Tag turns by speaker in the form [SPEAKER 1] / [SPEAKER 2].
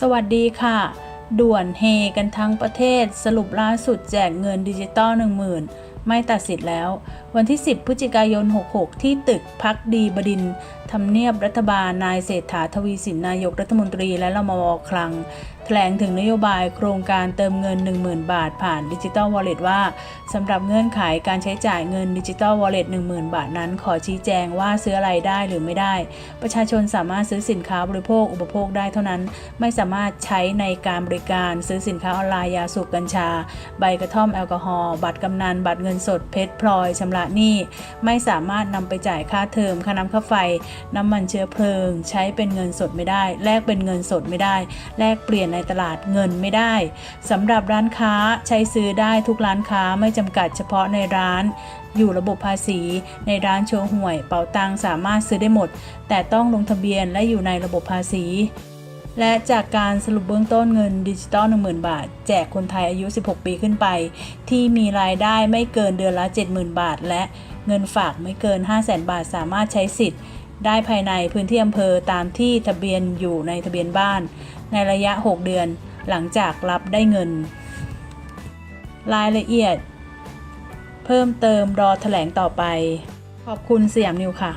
[SPEAKER 1] สวัสดีค่ะ ด่วนเฮกันทั้งประเทศสรุปล่าสุดแจกเงินดิจิตอล10,000 ไม่ตัดสิทธิ์แล้ว วันที่ 10 พฤศจิกายน 66 ที่ตึกพักดีบดิน ทำเนียบรัฐบาลนายเศรษฐาทวีสินนายกรัฐมนตรีและรมวคลัง แถลงถึงนโยบายโครงการเติมเงิน 10,000 บาทผ่านดิจิ t a ลวอลเล็ตว่าสำหรับเงื่อนไขการใช้จ่ายเงินดิจิ t a ลวอลเล็ต10,000 บาทนั้น ขอชี้แจงว่าซื้ออะไรได้หรือไม่ได้ ประชาชนสามารถซื้อสินค้าบริโภคอุปโภคได้เท่านั้น ไม่สามารถใช้ในการบริการซื้อสินค้าออนไลน์ยาสูบกัญชา ใบกระท่อมแอลกอฮอล์บัตรกำนันบัตรเงินสดเพชรพลอยชำระหนี้ ไม่สามารถนำไปจ่ายค่าเทอมค่าน้ำค่าไฟน้ำมันเชื้อเพลิง ใช้เป็นเงินสดไม่ได้ แลกเป็นเงินสดไม่ได้ แลกเปลี่ยนในตลาดเงินไม่ได้สำหรับร้านค้าใช้ซื้อได้ทุกร้านค้าไม่จำกัดเฉพาะในร้าน อยู่ระบบภาษี ในร้านโชว์หวย เป๋าตังสามารถซื้อได้หมด แต่ต้องลงทะเบียนและอยู่ในระบบภาษีและจากการสรุปเบื้องต้นเงินดิจิตอล10,000 บาท แจกคนไทยอายุ 16 ปีขึ้นไป ที่มีรายได้ไม่เกินเดือนละ 70,000 บาท และเงินฝากไม่เกิน 500,000 บาทสามารถใช้สิทธิ์ ได้ภายในพื้นที่อำเภอตามที่ทะเบียนอยู่ในทะเบียนบ้าน ในระยะ 6 เดือนหลังจากรับได้เงิน รายละเอียด เพิ่มเติมรอแถลงต่อไป ขอบคุณสยามนิวค่ะ